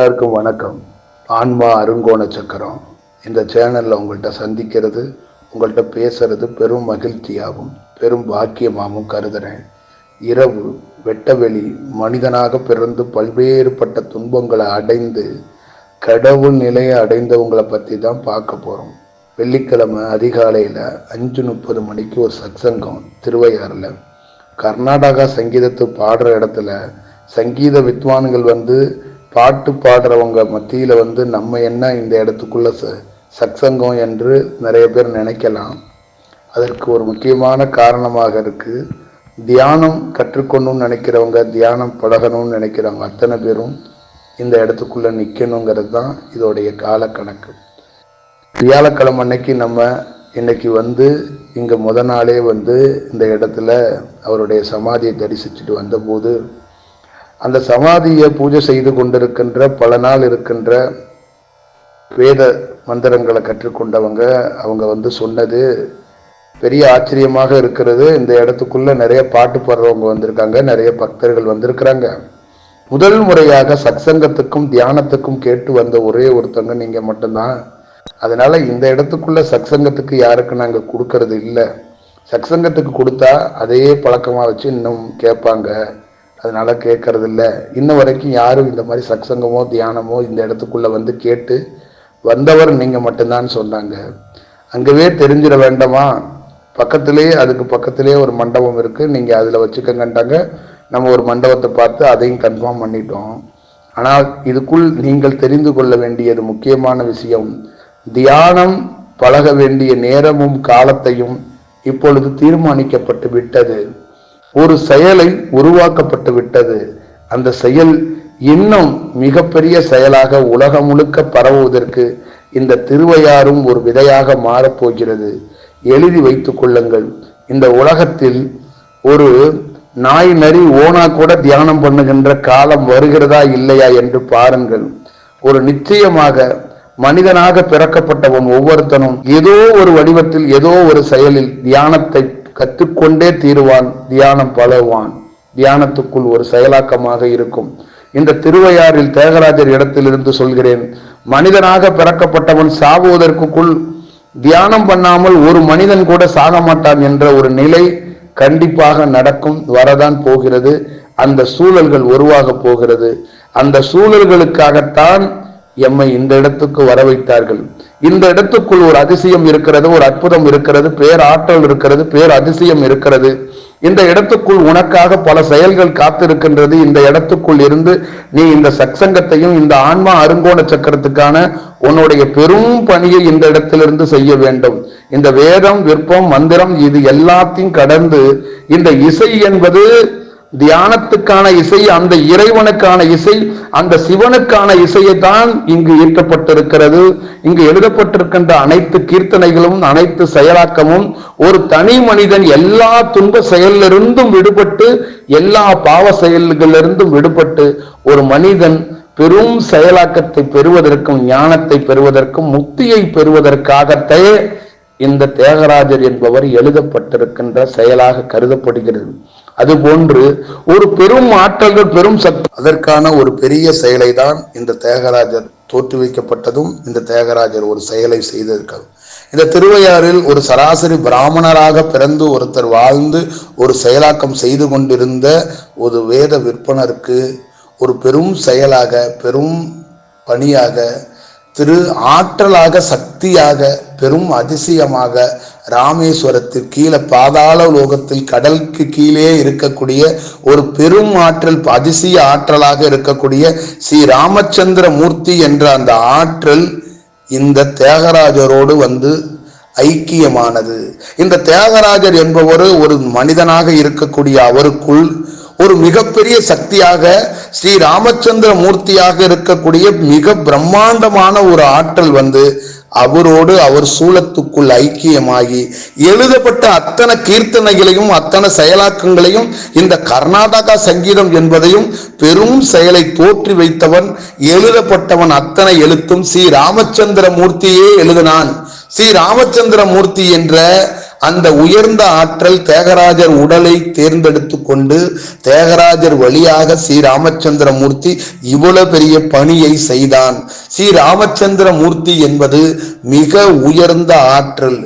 எல்லாருக்கும் வணக்கம். ஆன்மா அருங்கோண சக்கரம். இந்த சேனலில் உங்கள்கிட்ட சந்திக்கிறது உங்கள்கிட்ட பேசுறது பெரும் மகிழ்ச்சியாகவும் பெரும் பாக்கியமாகவும் கருதுறேன். இரவு வெட்டவெளி மனிதனாக பிறந்து பல்வேறுபட்ட துன்பங்களை அடைந்து கடவுள் நிலையை அடைந்தவங்களை பற்றி தான் பார்க்க போகிறோம் வெள்ளிக்கிழமை அதிகாலையில் அஞ்சு முப்பது மணிக்கு ஒரு சத்சங்கம் திருவையாறில். கர்நாடகா சங்கீதத்தை பாடுற இடத்துல சங்கீத வித்வான்கள் வந்து பாட்டு பாடுறவங்க மத்தியில் வந்து நம்ம என்ன இந்த இடத்துக்குள்ள ச சத்சங்கம் என்று நிறைய பேர் நினைக்கலாம். அதற்கு ஒரு முக்கியமான காரணமாக இருக்குது தியானம் கற்றுக்கொள்ளணும்னு நினைக்கிறவங்க தியானம் பழகணும்னு நினைக்கிறவங்க அத்தனை பேரும் இந்த இடத்துக்குள்ளே நிற்கணுங்கிறது தான் இதோடைய கால கணக்கு வியாழக்கிழமை அன்னைக்கு நம்ம இன்னைக்கு வந்து இங்கே முத நாளே வந்து இந்த இடத்துல அவருடைய சமாதியை தரிசிச்சுட்டு வந்தபோது அந்த சமாதியை பூஜை செய்து கொண்டிருக்கின்ற பல நாள் இருக்கின்ற வேத மந்திரங்களை கற்றுக்கொண்டவங்க அவங்க வந்து சொன்னது பெரிய ஆச்சரியமாக இருக்கிறது. இந்த இடத்துக்குள்ள நிறைய பாட்டு பாடுறவங்க வந்திருக்காங்க நிறைய பக்தர்கள் வந்திருக்கிறாங்க. முதல் முறையாக சத்சங்கத்துக்கும் தியானத்துக்கும் கேட்டு வந்த ஒரே ஒருத்தவங்க நீங்கள் மட்டும்தான். அதனால இந்த இடத்துக்குள்ள சத்சங்கத்துக்கு யாருக்கு நாங்கள் கொடுக்கறது இல்லை. சத்சங்கத்துக்கு கொடுத்தா அதையே பழக்கமாக வச்சு இன்னும் கேட்பாங்க. அதனால கேட்கறது இல்லை இன்ன வரைக்கும் யாரும் இந்த மாதிரி சத்சங்கமோ தியானமோ இந்த இடத்துக்குள்ள வந்து கேட்டு வந்தவர் நீங்க மட்டும்தான் சொன்னாங்க. அங்கவே தெரிஞ்சிட வேண்டாமா? பக்கத்திலேயே அதுக்கு பக்கத்திலேயே ஒரு மண்டபம் இருக்கு. நீங்க அதுல வச்சுக்கங்கன்ட்டாங்க. நம்ம ஒரு மண்டபத்தை பார்த்து அதையும் கன்ஃபார்ம் பண்ணிட்டோம். ஆனால் இதுக்குள் நீங்கள் தெரிந்து கொள்ள வேண்டியது முக்கியமான விஷயம். தியானம் பழக வேண்டிய நேரமும் காலத்தையும் இப்பொழுது தீர்மானிக்கப்பட்டு விட்டது. ஒரு செயலை உருவாக்கப்பட்டு விட்டது. அந்த செயல் இன்னும் மிகப்பெரிய செயலாக உலகம் முழுக்க பரவுவதற்கு இந்த திருவையாறும் ஒரு விதையாக மாறப்போகிறது எழுதி வைத்துக் கொள்ளுங்கள். இந்த உலகத்தில் ஒரு நாய் நரி ஓனா கூட தியானம் பண்ணுகின்ற காலம் வருகிறதா இல்லையா என்று பாருங்கள். ஒரு நிச்சயமாக மனிதனாக பிறக்கப்பட்டவன் ஒவ்வொருத்தனும் ஏதோ ஒரு வடிவத்தில் ஏதோ ஒரு செயலில் தியானத்தை கற்றுக்கொண்டே தீருவான் தியானம் பழகுவான். தியானத்துக்குள் ஒரு செயலாக்கமாக இருக்கும். இந்த திருவையாறில் தேகராஜர் இடத்திலிருந்து சொல்கிறேன் மனிதனாக பிறக்கப்பட்டவன் சாவுவதற்குள் தியானம் பண்ணாமல் ஒரு மனிதன் கூட சாக மாட்டான் என்ற ஒரு நிலை கண்டிப்பாக நடக்கும் வரதான் போகிறது. அந்த சூழல்கள் உருவாக போகிறது. அந்த சூழல்களுக்காகத்தான் எம்மை இந்த இடத்துக்கு வர வைத்தார்கள் இந்த இடத்துக்குள் ஒரு அதிசயம் இருக்கிறது ஒரு அற்புதம் இருக்கிறது பேர் ஆற்றல் இருக்கிறது பேர் அதிசயம் இருக்கிறது. இந்த இடத்துக்குள் உனக்காக பல செயல்கள் காத்திருக்கின்றது. இந்த இடத்துக்குள் இருந்து நீ இந்த சக்சங்கத்தையும் இந்த ஆன்மா அருங்கோண சக்கரத்துக்கான உன்னுடைய பெரும் பணியை இந்த இடத்திலிருந்து செய்ய வேண்டும். இந்த வேதம் விற்பம் மந்திரம் இது எல்லாத்தையும் கடந்து இந்த இசை என்பது தியானத்துக்கான இசை அந்த இறைவனுக்கான இசை அந்த சிவனுக்கான இசையை தான் இங்கு ஈர்க்கப்பட்டிருக்கிறது. இங்கு எழுதப்பட்டிருக்கின்ற அனைத்து கீர்த்தனைகளும் அனைத்து செயலாக்கமும் ஒரு தனி மனிதன் எல்லா துன்ப செயலிலிருந்தும் விடுபட்டு எல்லா பாவ செயல்களிலிருந்தும் விடுபட்டு ஒரு மனிதன் பெரும் செயலாக்கத்தை பெறுவதற்கும் ஞானத்தை பெறுவதற்கும் முக்தியை பெறுவதற்காகத்தே இந்த தேகராஜர் என்பவர் எழுதப்பட்டிருக்கின்ற செயலாக கருதப்படுகிறது. அதுபோன்று ஒரு பெரும் ஆற்றல்கள் பெரும் சக்தி. அதற்கான ஒரு பெரிய செயலை தான் இந்த தேகராஜர் தோற்றுவிக்கப்பட்டதும் இந்த தேகராஜர் ஒரு செயலை செய்திருக்கிறது இந்த திருவையாறில் ஒரு சராசரி பிராமணராக பிறந்து ஒருத்தர் வாழ்ந்து ஒரு செயலாக்கம் செய்து கொண்டிருந்த ஒரு வேத விற்பனருக்கு ஒரு பெரும் செயலாக பெரும் பணியாக திரு ஆற்றலாக சக்தியாக பெரும் அதிசயமாக ராமேஸ்வரத்தில் கீழே பாதாள லோகத்தில் கடலுக்கு கீழே இருக்கக்கூடிய ஒரு பெரும் ஆற்றல் அதிசய ஆற்றலாக இருக்கக்கூடிய ஸ்ரீ ராமச்சந்திர மூர்த்தி என்ற அந்த ஆற்றல் இந்த தியாகராஜரோடு வந்து ஐக்கியமானது. இந்த தியாகராஜர் என்பவர் ஒரு மனிதனாக இருக்கக்கூடிய அவருக்குள் ஒரு மிகப்பெரிய சக்தியாக ஸ்ரீ ராமச்சந்திர மூர்த்தியாக இருக்கக்கூடிய மிக பிரம்மாண்டமான ஒரு ஆற்றல் வந்து அவரோடு அவர் சூலத்துக்குள் ஐக்கியமாகி எழுதப்பட்ட அத்தனை கீர்த்தனைகளையும் அத்தனை செயலாக்கங்களையும் இந்த கர்நாடகா சங்கீதம் என்பதையும் பெரும் செயலை தோற்றி வைத்தவன் எழுதப்பட்டவன் அத்தனை எழுத்தும் ஸ்ரீ ராமச்சந்திர மூர்த்தியே எழுதினான். ஸ்ரீ ராமச்சந்திர மூர்த்தி என்ற அந்த உயர்ந்த ஆற்றல் தேகராஜர் உடலை தேர்ந்தெடுத்து கொண்டு தேகராஜர் வழியாக ஸ்ரீ ராமச்சந்திரமூர்த்தி இவ்வளவு பெரிய பணியை செய்தான். ஸ்ரீ ராமச்சந்திரமூர்த்தி என்பது மிக உயர்ந்த ஆற்றல்.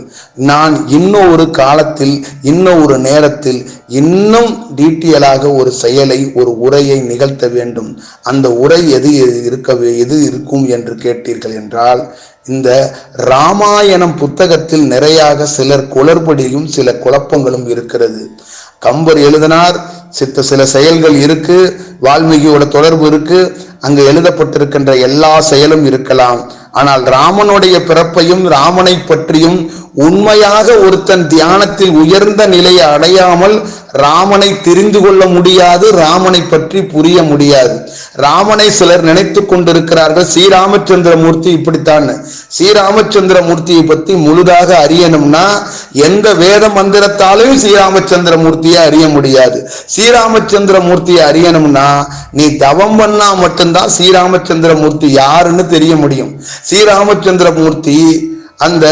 நான் இன்னொரு காலத்தில் இன்னொரு நேரத்தில் இன்னும் டீட்டெயிலாக ஒரு செயலை ஒரு உரையை நிகழ்த்த வேண்டும். அந்த உரை எது இருக்க எது இருக்கும் என்று கேட்டீர்கள் என்றால் இந்த ராமாயணம் புத்தகத்தில் நிறையாக சிலர் குளறுபடியும் சில குழப்பங்களும் இருக்கிறது. கம்பர் எழுதினார் சித்த சில செயல்கள் இருக்கு வால்மீகியோட தொடர்பு இருக்கு அங்கு எழுதப்பட்டிருக்கின்ற எல்லா செயலும் இருக்கலாம். ஆனால் ராமனுடைய பிறப்பையும் ராமனை பற்றியும் உண்மையாக ஒருத்தன் தியானத்தில் உயர்ந்த நிலையை அடையாமல் ராமனை தெரிந்து கொள்ள முடியாது ராமனை பற்றி புரிய முடியாது. ராமனை சிலர் நினைத்து கொண்டிருக்கிறார்கள் ஸ்ரீராமச்சந்திரமூர்த்தி இப்படித்தான். ஸ்ரீராமச்சந்திரமூர்த்தியை பற்றி முழுதாக அறியணும்னா எந்த வேத மந்திரத்தாலையும் ஸ்ரீராமச்சந்திரமூர்த்தியை அறிய முடியாது. ஸ்ரீராமச்சந்திரமூர்த்தியை அறியணும்னா நீ தவம் பண்ணா மட்டும்தான் ஸ்ரீராமச்சந்திரமூர்த்தி யாருன்னு தெரிய முடியும். ஸ்ரீராமச்சந்திரமூர்த்தி அந்த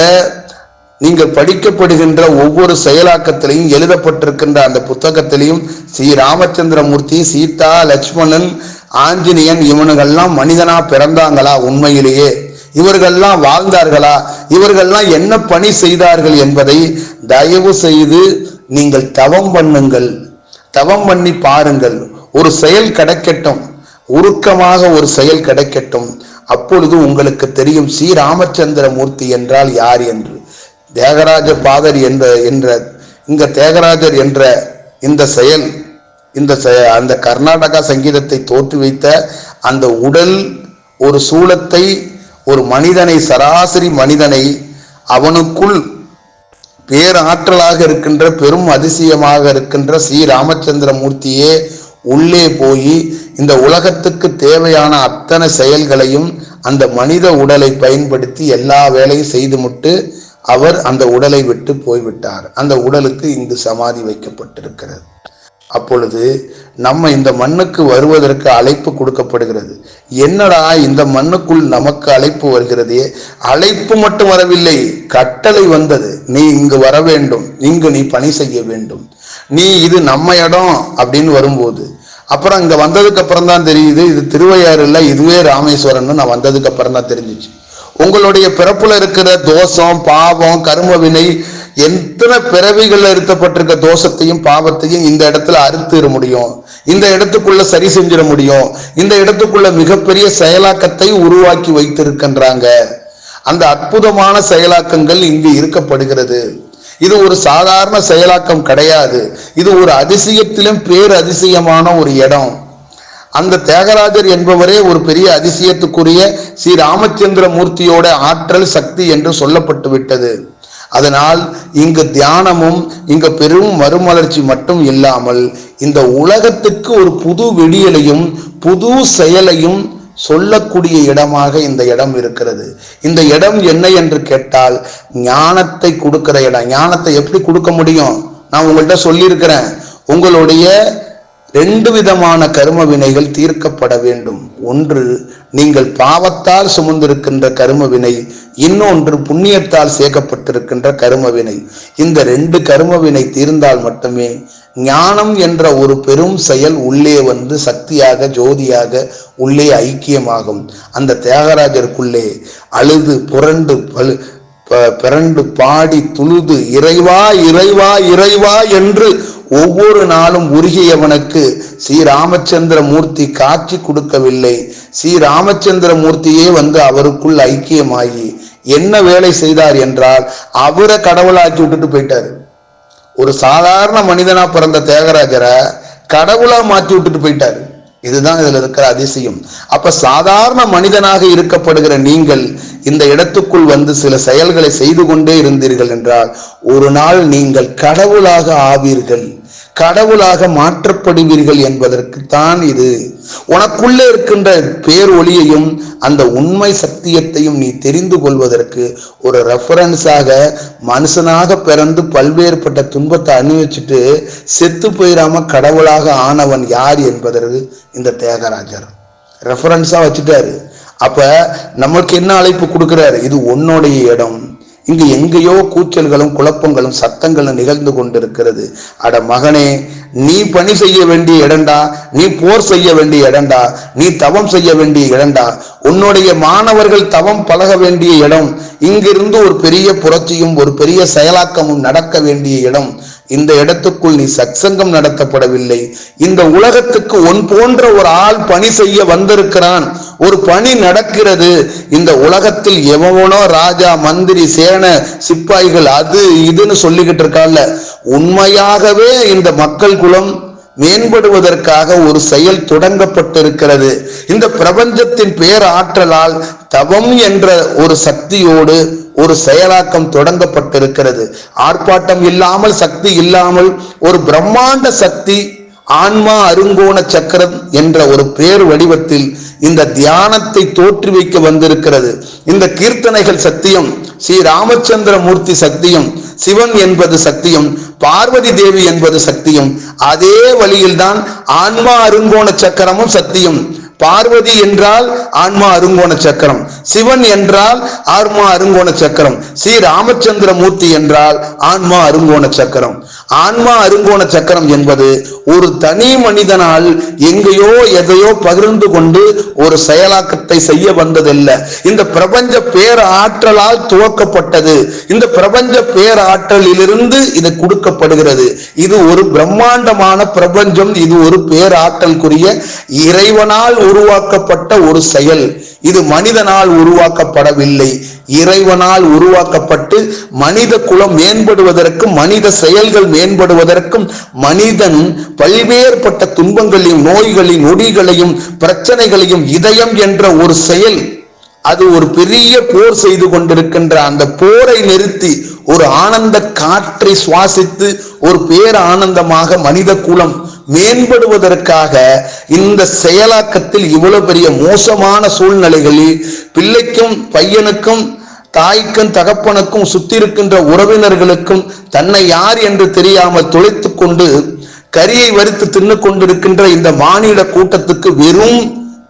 நீங்கள் படிக்கப்படுகின்ற ஒவ்வொரு செயலாக்கத்திலையும் எழுதப்பட்டிருக்கின்ற அந்த புத்தகத்திலையும் ஸ்ரீ ராமச்சந்திரமூர்த்தி சீதா லட்சுமணன் ஆஞ்சநேயன் இவனுங்கள்லாம் மனிதனா பிறந்தாங்களா உண்மையிலேயே? இவர்கள்லாம் வாழ்ந்தார்களா? இவர்கள்லாம் என்ன பணி செய்தார்கள் என்பதை தயவு செய்து நீங்கள் தவம் பண்ணுங்கள். தவம் பண்ணி பாருங்கள். ஒரு செயல் கிடைக்கட்டும். உருக்கமாக ஒரு செயல் கிடைக்கட்டும். அப்பொழுது உங்களுக்கு தெரியும் ஸ்ரீ ராமச்சந்திர மூர்த்தி என்றால் யார் என்று. தேகராஜ பாதர் என்ற என்ற இங்க தேகராஜர் என்ற இந்த செயல் இந்த அந்த கர்நாடகா சங்கீதத்தை தோற்று வைத்த அந்த உடல் ஒரு சூலத்தை ஒரு மனிதனை சராசரி மனிதனை அவனுக்குள் பேராற்றலாக இருக்கின்ற பெரும் அதிசயமாக இருக்கின்ற ஸ்ரீ ராமச்சந்திர மூர்த்தியே உள்ளே போய் இந்த உலகத்துக்கு தேவையான அத்தனை செயல்களையும் அந்த மனித உடலை பயன்படுத்தி எல்லா வேலையும் செய்து முட்டு அவர் அந்த உடலை விட்டு போய்விட்டார். அந்த உடலுக்கு இங்கு சமாதி வைக்கப்பட்டிருக்கிறது. அப்பொழுது நம்ம இந்த மண்ணுக்கு வருவதற்கு அழைப்பு கொடுக்கப்படுகிறது. என்னடா இந்த மண்ணுக்குள் நமக்கு அழைப்பு வருகிறதே? அழைப்பு மட்டும் வரவில்லை. கட்டளை வந்தது. நீ இங்கு வர வேண்டும். இங்கு நீ பணி செய்ய வேண்டும். நீ இது நம்ம இடம் அப்படின்னு வரும்போது அப்புறம் இங்கே வந்ததுக்கு அப்புறம் தான் தெரியுது இது திருவையாறு இல்லை இதுவே ராமேஸ்வரன் நான் வந்ததுக்கு அப்புறம் தான் தெரிஞ்சிச்சு. உங்களுடைய பிறப்புல இருக்கிற தோஷம் பாவம் கரும வினை எத்தனை பிறவிகள்ல இருக்கப்பட்டிருக்க தோஷத்தையும் பாவத்தையும் இந்த இடத்துல அறுத்துட முடியும். இந்த இடத்துக்குள்ள சரி செஞ்சிட முடியும். இந்த இடத்துக்குள்ள மிகப்பெரிய செயலாக்கத்தை உருவாக்கி வைத்திருக்கின்றாங்க. அந்த அற்புதமான செயலாக்கங்கள் இங்கு இருக்கப்படுகிறது இது ஒரு சாதாரண செயலாக்கம் கிடையாது. இது ஒரு அதிசயத்திலும் பேர் அதிசயமான ஒரு இடம். அந்த தியாகராஜர் என்பவரே ஒரு பெரிய அதிசயத்துக்குரிய ஸ்ரீ ராமச்சந்திர மூர்த்தியோட ஆற்றல் சக்தி என்று சொல்லப்பட்டு விட்டது. அதனால் இங்கு தியானமும் இங்கு பெரும் மறுமலர்ச்சி மட்டும் இல்லாமல் இந்த உலகத்துக்கு ஒரு புது வெடியலையும் புது செயலையும் சொல்லக்கூடிய இடமாக இந்த இடம் இருக்கிறது. இந்த இடம் என்ன என்று கேட்டால் ஞானத்தை கொடுக்கிற இடம். ஞானத்தை எப்படி கொடுக்க முடியும்? நான் உங்கள்கிட்ட சொல்லியிருக்கிறேன். உங்களுடைய ரெண்டு விதமான கரும வினைகள் தீர்க்கப்பட வேண்டும். ஒன்று நீங்கள் பாவத்தால் சுமந்திருக்கின்ற கரும வினை இன்னொன்று புண்ணியத்தால் சேர்க்கப்பட்டிருக்கின்ற கரும வினை இந்த ரெண்டு கருமவினை தீர்ந்தால் மட்டுமே ஞானம் என்ற ஒரு பெரும் செயல் உள்ளே வந்து சக்தியாக ஜோதியாக உள்ளே ஐக்கியமாகும். அந்த தியாகராஜருக்குள்ளே அழுது புரண்டு பழு பிறண்டு பாடி துழுது இறைவா இறைவா இறைவா என்று ஒவ்வொரு நாளும் உருகியவனுக்கு ஸ்ரீ ராமச்சந்திர மூர்த்தி காட்சி கொடுக்கவில்லை. ஸ்ரீ ராமச்சந்திர மூர்த்தியே வந்து அவருக்குள் ஐக்கியமாகி என்ன வேலை செய்தார் என்றால் அவரை கடவுளாக்கி விட்டுட்டு போயிட்டாரு. ஒரு சாதாரண மனிதனா பிறந்த தியாகராஜரை கடவுளா மாற்றி விட்டுட்டு போயிட்டாரு. இதுதான் இதுல இருக்கிற அதிசயம். அப்ப சாதாரண மனிதனாக இருக்கப்படுகிற நீங்கள் இந்த இடத்துக்குள் வந்து சில செயல்களை செய்து கொண்டே இருந்தீர்கள் என்றால் ஒரு நாள் நீங்கள் கடவுளாக ஆவீர்கள். கடவுளாக மாற்றப்படுவீர்கள் என்பதற்கு தான் இது உனக்குள்ளே இருக்கின்ற பேரொழியையும் அந்த உண்மை சத்தியத்தையும் நீ தெரிந்து கொள்வதற்கு ஒரு ரெஃபரன்ஸாக மனுஷனாக பிறந்து பல்வேறுபட்ட துன்பத்தை அனுபவிச்சுட்டு செத்து போயிடாம கடவுளாக ஆனவன் யார் என்பதற்கு இந்த தியாகராஜர் ரெஃபரன்ஸா வச்சுட்டாரு. அப்ப நமக்கு என்ன அழைப்பு கொடுக்கிறாரு? இது உன்னுடைய இடம். இங்கு எங்கேயோ கூச்சல்களும் குழப்பங்களும் சத்தங்களும் நிகழ்ந்து கொண்டிருக்கிறது. அட மகனே நீ பணி செய்ய வேண்டிய இடண்டா நீ போர் செய்ய வேண்டிய இடண்டா நீ தவம் செய்ய வேண்டிய இடண்டா உன்னுடைய மாணவர்கள் தவம் பழக வேண்டிய இடம் இங்கிருந்து ஒரு பெரிய புரட்சியும் ஒரு பெரிய செயலாக்கமும் நடக்க வேண்டிய இடம். இந்த இடத்துக்குள் நீ சத்சங்கம் நடத்தப்படவில்லை இந்த உலகத்துக்கு உன் போன்ற ஒரு ஆள் பணி செய்ய வந்திருக்கிறான். ஒரு பணி நடக்கிறது. இந்த உலகத்தில் எவனோ ராஜா மந்திரி சேன சிப்பாய்கள் அது இதுன்னு சொல்லிக்கிட்டு இருக்கால உண்மையாகவே இந்த மக்கள் குலம் மேம்படுவதற்காக ஒரு செயல் தொடங்கப்பட்டிருக்கிறது. இந்த பிரபஞ்சத்தின் பேராற்றலால் தவம் என்ற ஒரு சக்தியோடு ஒரு செயலாக்கம் தொடங்கப்பட்டிருக்கிறது. ஆர்ப்பாட்டம் இல்லாமல் சக்தி இல்லாமல் ஒரு பிரம்மாண்ட சக்தி ஆன்மா அருங்கோண சக்கரம் என்ற ஒரு பேர் வடிவத்தில் இந்த தியானத்தை தோற்றுவிக்க வந்திருக்கிறது. இந்த கீர்த்தனைகள் சத்தியம் ஸ்ரீ ராமச்சந்திர மூர்த்தி சக்தியும் சிவன் என்பது சத்தியம் பார்வதி தேவி என்பது சத்தியம். அதே வழியில்தான் ஆன்மா அருங்கோண சக்கரமும் சத்தியம். பார்வதி என்றால் ஆன்மா அருங்கோண சக்கரம். சிவன் என்றால் ஆன்மா அருங்கோண சக்கரம். ஸ்ரீ ராமச்சந்திர மூர்த்தி என்றால் ஆன்மா அருங்கோண சக்கரம். ஆன்மா அருங்கோண சக்கரம் என்பது ஒரு தனி மனிதனால் எங்கேயோ எதையோ பகிர்ந்து கொண்டு ஒரு செயலாக்கத்தை செய்ய வந்ததல்ல. இந்த பிரபஞ்ச பேராற்றலால் துவக்கப்பட்டது. இந்த பிரபஞ்ச பேராற்றலிலிருந்து இது கொடுக்கப்படுகிறது. இது ஒரு பிரம்மாண்டமான பிரபஞ்சம். இது ஒரு பேராற்றலுக்குரிய இறைவனால் உருவாக்கப்பட்ட ஒரு செயல். இது மனிதனால் உருவாக்கப்படவில்லை. இறைவனால் உருவாக்கப்பட்டு மனித குலம் மேம்படுவதற்கும் மனித செயல்கள் மேம்படுவதற்கும் மனிதன் பல்வேறுபட்ட துன்பங்களையும் நோய்களையும் நொடிகளையும் பிரச்சனைகளையும் இதயம் என்ற ஒரு செயல். அது ஒரு பெரிய போர் செய்து கொண்டிருக்கின்ற அந்த போரை நிறுத்தி ஒரு ஆனந்த காற்றை சுவாசித்து ஒரு பேர் ஆனந்தமாக மனித குலம் மேம்படுவதற்காக இந்த செயலாக்கத்தில் இவ்வளவு பெரிய மோசமான சூழ்நிலைகளில் பிள்ளைக்கும் பையனுக்கும் தாய்க்கும் தகப்பனுக்கும் சுத்தி இருக்கின்ற உறவினர்களுக்கும் தன்னை யார் என்று தெரியாமல் துளைத்து கொண்டு கரியை வறுத்து தின்னு கொண்டிருக்கின்ற இந்த மானிட கூட்டத்துக்கு வெறும்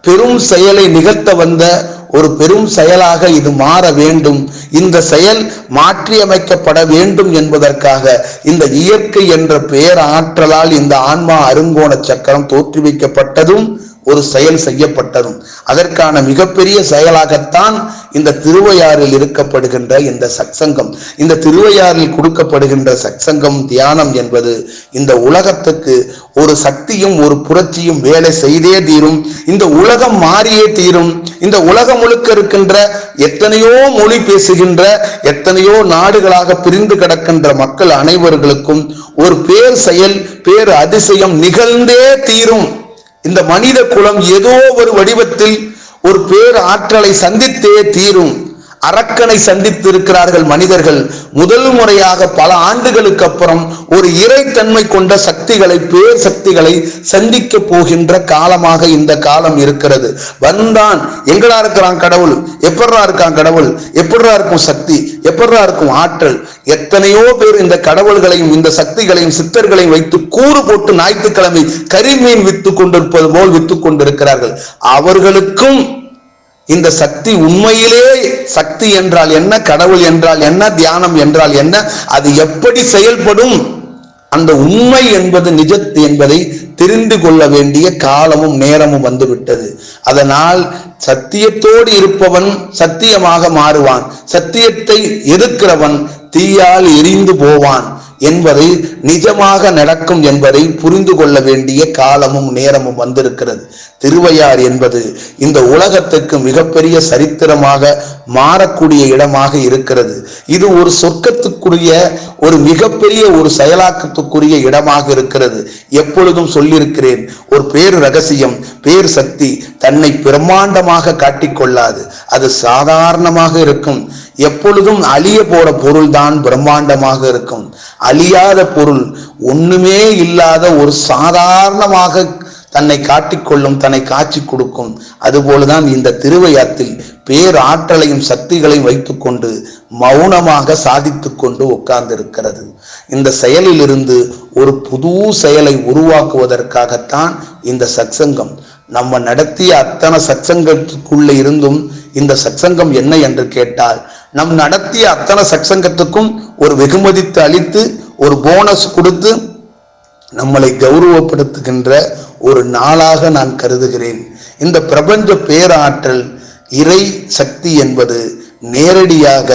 பெரும் செயலை நிகழ்த்த வந்த ஒரு பெரும் செயலாக இது மாற வேண்டும். இந்த செயல் மாற்றியமைக்கப்பட வேண்டும் என்பதற்காக இந்த இயற்கை என்ற பேராற்றலால் இந்த ஆன்மா அருங்கோண சக்கரம் தோற்றுவிக்கப்பட்டதும் ஒரு செயல் செய்யப்பட்டதும் அதற்கான மிகப்பெரிய செயலாகத்தான் இந்த திருவையாறில் இருக்கப்படுகின்ற இந்த சத்சங்கம். இந்த திருவையாறில் கொடுக்கப்படுகின்ற சத்சங்கம் தியானம் என்பது இந்த உலகத்துக்கு ஒரு சக்தியும் ஒரு புரட்சியும் வேலை செய்தே தீரும். இந்த உலகம் மாறியே தீரும். இந்த உலகம் முழுக்க இருக்கின்ற எத்தனையோ மொழி பேசுகின்ற எத்தனையோ நாடுகளாக பிரிந்து கிடக்கின்ற மக்கள் அனைவர்களுக்கும் ஒரு பேர் செயல் பேர் அதிசயம் நிகழ்ந்தே தீரும். இந்த மனித குலம் ஏதோ ஒரு வடிவத்தில் ஒரு பேர் ஆற்றலை சந்தித்தே தீரும். அரக்கனை சந்தித்து இருக்கிறார்கள் மனிதர்கள் முதல் முறையாக பல ஆண்டுகளுக்கு அப்புறம் ஒரு இறைத்தன்மை கொண்ட சக்திகளை பேர் சக்திகளை சந்திக்க போகின்ற காலமாக இந்த காலம் இருக்கிறது. வந்தான் எங்கடா இருக்கிறான் கடவுள்? எப்படா இருக்கான் கடவுள்? எப்படா இருக்கும் சக்தி? எப்படா இருக்கும் ஆற்றல்? எத்தனையோ பேர் இந்த கடவுள்களையும் இந்த சக்திகளையும் சித்தர்களையும் வைத்து கூறு போட்டு ஞாயிற்றுக்கிழமை கரிமீன் வித்து கொண்டிருப்பது போல் வித்து கொண்டிருக்கிறார்கள். அவர்களுக்கும் இந்த சக்தி உண்மையிலே சக்தி என்றால் என்ன கடவுள் என்றால் என்ன தியானம் என்றால் என்ன அது எப்படி செயல்படும்? அந்த உண்மை என்பது நிஜத்து என்பதை தெரிந்து கொள்ள வேண்டிய காலமும் நேரமும் வந்துவிட்டது. அதனால் சத்தியத்தோடு இருப்பவன் சத்தியமாக மாறுவான். சத்தியத்தை எதிர்க்கிறவன் தீயால் எரிந்து போவான். என்பதை நிஜமாக நடக்கும் என்பதை புரிந்து கொள்ள வேண்டிய காலமும் நேரமும் வந்திருக்கிறது. திருவையார் என்பது இந்த உலகத்துக்கு மிகப்பெரிய சரித்திரமாக மாறக்கூடிய இடமாக இருக்கிறது. இது ஒரு சொர்க்கத்துக்குரிய ஒரு மிகப்பெரிய ஒரு செயலாக்கத்துக்குரிய இடமாக இருக்கிறது. எப்பொழுதும் சொல்லியிருக்கிறேன் ஒரு பேர் ரகசியம் பேர் சக்தி தன்னை பிரம்மாண்டமாக காட்டிக்கொள்ளாது அது சாதாரணமாக இருக்கும். எப்பொழுதும் அழிய போற பொருள் தான் பிரம்மாண்டமாக இருக்கும். அழியாத பொருள் ஒண்ணுமே இல்லாத ஒரு சாதாரணமாக தன்னை காட்டிக்கொள்ளும் தன்னை காட்சி கொடுக்கும். அதுபோலதான் இந்த திருவையாத்தில் பேராற்றலையும் சக்திகளையும் வைத்துக்கொண்டு மௌனமாக சாதித்து கொண்டு உட்கார்ந்திருக்கிறது. இந்த செயலிலிருந்து ஒரு புது செயலை உருவாக்குவதற்காகத்தான் இந்த சத்சங்கம். நம்ம நடத்திய அத்தனை சச்சங்கத்துக்குள்ள இருந்தும் இந்த சத்சங்கம் என்ன என்று கேட்டால் நம் நடத்திய அத்தனை சச்சங்கத்துக்கும் ஒரு வெகுமதித்து அளித்து ஒரு போனஸ் கொடுத்து நம்மளை கௌரவப்படுத்துகின்ற ஒரு நாளாக நான் கருதுகிறேன். இந்த பிரபஞ்ச பேராற்றல் இறை சக்தி என்பது நேரடியாக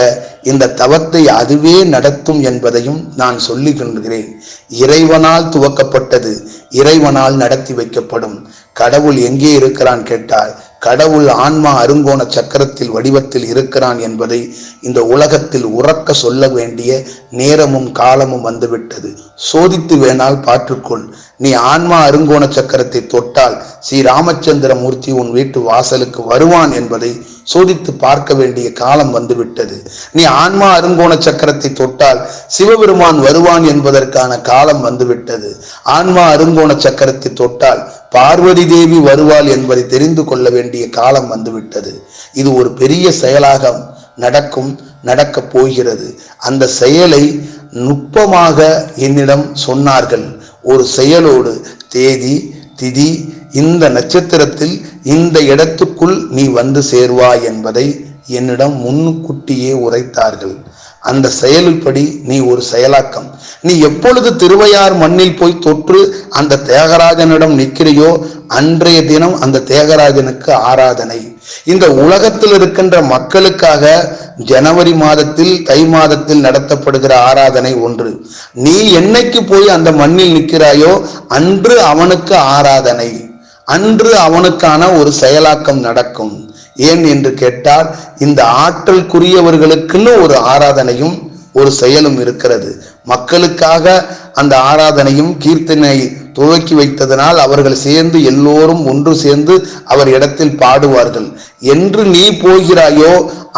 இந்த தவத்தை அதுவே நடத்தும் என்பதையும் நான் சொல்லிக் கொள்கிறேன் இறைவனால் துவக்கப்பட்டது இறைவனால் நடத்தி வைக்கப்படும். கடவுள் எங்கே இருக்கிறான் கேட்டால் கடவுள் ஆன்மா அருங்கோண சக்கரத்தில் வடிவத்தில் இருக்கிறான் என்பதை இந்த உலகத்தில் உறக்க சொல்ல வேண்டிய நேரமும் காலமும் வந்துவிட்டது. சோதித்து வேணால் பார்த்துக்கொள். நீ ஆன்மா அருங்கோண சக்கரத்தை தொட்டால் ஸ்ரீ ராமச்சந்திர மூர்த்தி உன் வீட்டு வாசலுக்கு வருவான் என்பதை சோதித்து பார்க்க வேண்டிய காலம் வந்துவிட்டது. நீ ஆன்மா அருங்கோண சக்கரத்தை தொட்டால் சிவபெருமான் வருவான் என்பதற்கான காலம் வந்துவிட்டது. ஆன்மா அருங்கோண சக்கரத்தை தொட்டால் பார்வதி தேவி வருவாள் என்பதை தெரிந்து கொள்ள வேண்டிய காலம் வந்துவிட்டது. இது ஒரு பெரிய செயலாக நடக்கும் நடக்கப் போகிறது. அந்த செயலை நுட்பமாக என்னிடம் சொன்னார்கள். ஒரு செயலோடு தேதி திதி இந்த நட்சத்திரத்தில் இந்த இடத்துக்குள் நீ வந்து சேர்வாய் என்பதை என்னிடம் முன்கூட்டியே உரைத்தார்கள். அந்த செயல்படி நீ ஒரு செயலாக்கம். நீ எப்பொழுது திருவையார் மண்ணில் போய் தொற்று அந்த தியாகராஜனிடம் நிற்கிறையோ அன்றைய தினம் அந்த தியாகராஜனுக்கு ஆராதனை. இந்த உலகத்தில் இருக்கின்ற மக்களுக்காக ஜனவரி மாதத்தில் தை மாதத்தில் நடத்தப்படுகிற ஆராதனை ஒன்று. நீ என்னைக்கு போய் அந்த மண்ணில் நிற்கிறாயோ அன்று அவனுக்கு ஆராதனை. அன்று அவனுக்கான ஒரு செயலாக்கம் நடக்கும். ஏன் என்று கேட்டால் இந்த ஆற்றல்குரியவர்களுக்குன்னு ஒரு ஆராதனையும் ஒரு செயலும் இருக்கிறது. மக்களுக்காக அந்த ஆராதனையும் கீர்த்தனை துவக்கி வைத்ததனால் அவர்கள் சேர்ந்து எல்லோரும் ஒன்று சேர்ந்து அவர் இடத்தில் பாடுவார்கள். என்று நீ போகிறாயோ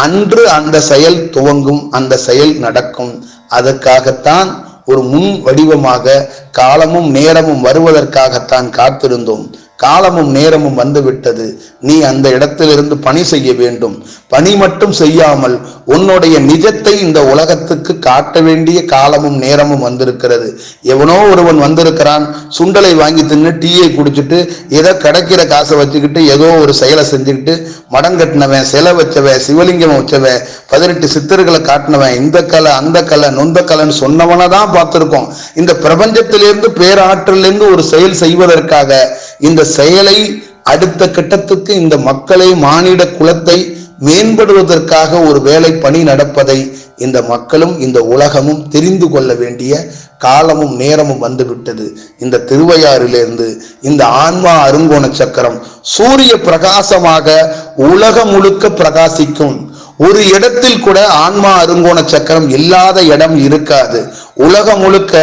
அன்று அந்த செயல் துவங்கும் அந்த செயல் நடக்கும். அதற்காகத்தான் ஒரு முன் வடிவமாக காலமும் நேரமும் வருவதற்காகத்தான் காத்திருந்தோம். காலமும் நேரமும் வந்துவிட்டது. நீ அந்த இடத்திலிருந்து பணி செய்ய வேண்டும். பணி மட்டும் செய்யாமல் உன்னுடைய நிஜத்தை இந்த உலகத்துக்கு காட்ட வேண்டிய காலமும் நேரமும் வந்திருக்கிறது. எவனோ ஒருவன் வந்திருக்கிறான் சுண்டலை வாங்கி தின்னு டீயை குடிச்சிட்டு ஏதோ கிடைக்கிற காசை வச்சுக்கிட்டு ஏதோ ஒரு செயலை செஞ்சுக்கிட்டு மடங்கட்டினவன் சிலை வச்சவன் சிவலிங்கம் வச்சவன் பதினெட்டு சித்தர்களை காட்டினவன் இந்த கலை அந்த கலை நொந்த கலைன்னு சொன்னவனை தான் பார்த்துருக்கோம். இந்த பிரபஞ்சத்திலிருந்து பேராற்றலிருந்து ஒரு செயல் செய்வதற்காக இந்த செயலை அடுத்த கட்டத்துக்கு இந்த மக்களை மானிட குலத்தை மேம்படுவதற்காக ஒரு வேலை பணி நடப்பதை இந்த மக்களும் இந்த உலகமும் தெரிந்து கொள்ள வேண்டிய காலமும் நேரமும் வந்துவிட்டது. இந்த திருவையாறிலிருந்து இந்த ஆன்மா அருங்கோண சக்கரம் சூரிய பிரகாசமாக உலகம் முழுக்க பிரகாசிக்கும். ஒரு இடத்தில் கூட ஆன்மா அருங்கோண சக்கரம் இல்லாத இடம் இருக்காது. உலகம் முழுக்க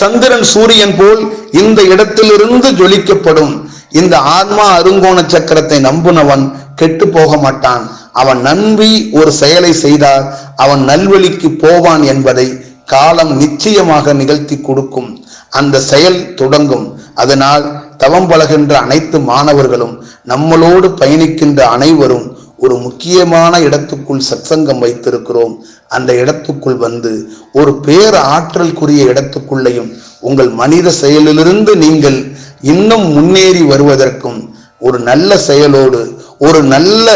சந்திரன் சூரியன் போல் இந்த இடத்திலிருந்து ஜொலிக்கப்படும். இந்த ஆன்மா அருங்கோண சக்கரத்தை நம்புனவன் கெட்டு போக மாட்டான். அவன் நம்பி ஒரு செயலை செய்தால் அவன் நல்வழிக்கு போவான் என்பதை காலம் நிச்சயமாக நிகழ்த்தி கொடுக்கும். அந்த செயல் தொடங்கும். அதனால் தவம் பழகின்ற அனைத்து மாணவர்களும் நம்மளோடு பயணிக்கின்ற அனைவரும் ஒரு முக்கியமான இடத்துக்குள் சத்சங்கம் வைத்திருக்கிறோம். அந்த இடத்துக்குள் வந்து ஒரு பேர் ஆற்றல்குரிய இடத்துக்குள்ளேயும் உங்கள் மனித செயலிலிருந்து நீங்கள் இன்னும் முன்னேறி வருவதற்கும் ஒரு நல்ல செயலோடு ஒரு நல்ல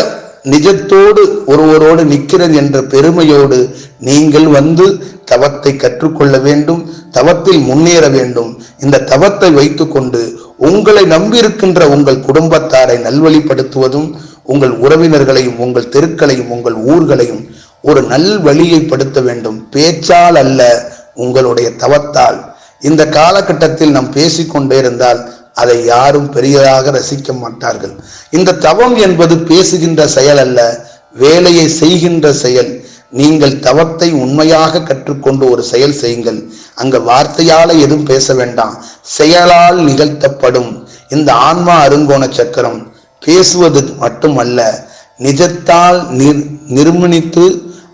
நிஜத்தோடு ஒருவரோடு நிற்கிறது என்ற பெருமையோடு நீங்கள் வந்து தவத்தை கற்றுக்கொள்ள வேண்டும் தவத்தில் முன்னேற வேண்டும். இந்த தவத்தை வைத்துக்கொண்டு உங்களை நம்பியிருக்கின்ற உங்கள் குடும்பத்தாரை நல்வழிப்படுத்துவதும் உங்கள் உறவினர்களையும் உங்கள் தெருக்களையும் உங்கள் ஊர்களையும் ஒரு நல் வழியை படுத்த வேண்டும். பேச்சால் அல்ல உங்களுடைய தவத்தால். இந்த காலகட்டத்தில் நாம் பேசிக்கொண்டே இருந்தால் அதை யாரும் பெரியதாக ரசிக்க மாட்டார்கள். இந்த தவம் என்பது பேசுகின்ற செயல் அல்ல வேலையை செய்கின்ற செயல். நீங்கள் தவத்தை உண்மையாக கற்றுக்கொண்டு ஒரு செயல் செய்யுங்கள். அங்க வார்த்தையால எதுவும் பேச வேண்டாம். செயலால் நிகழ்த்தப்படும். இந்த ஆன்மா அருங்கோண சக்கரம் பேசுவது மட்டுமல்ல நிஜத்தால் நிர் நிர்மணித்து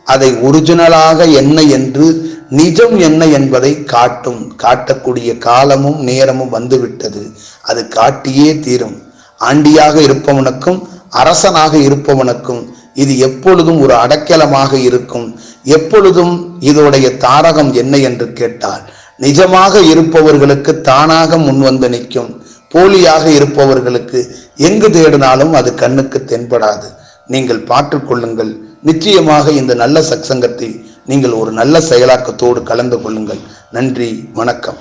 அதை ஒரிஜினலாக என்ன என்று நிஜம் என்ன என்பதை காட்டும் காட்டக்கூடிய காலமும் நேரமும் வந்துவிட்டது. அது காட்டியே தீரும். ஆண்டியாக இருப்பவனுக்கும் அரசனாக இருப்பவனுக்கும் இது எப்பொழுதும் ஒரு அடைக்கலமாக இருக்கும். எப்பொழுதும் இதோடைய தாரகம் என்ன என்று கேட்டால் நிஜமாக இருப்பவர்களுக்கு தானாக முன்வந்து நிற்கும். போலியாக இருப்பவர்களுக்கு எங்கு தேடினாலும் அது கண்ணுக்கு தென்படாது. நீங்கள் பார்த்துக்கொள்ளுங்கள் நிச்சயமாக இந்த நல்ல சத்சங்கத்தை நீங்கள் ஒரு நல்ல செயலாக்கத்தோடு கலந்து கொள்ளுங்கள். நன்றி வணக்கம்.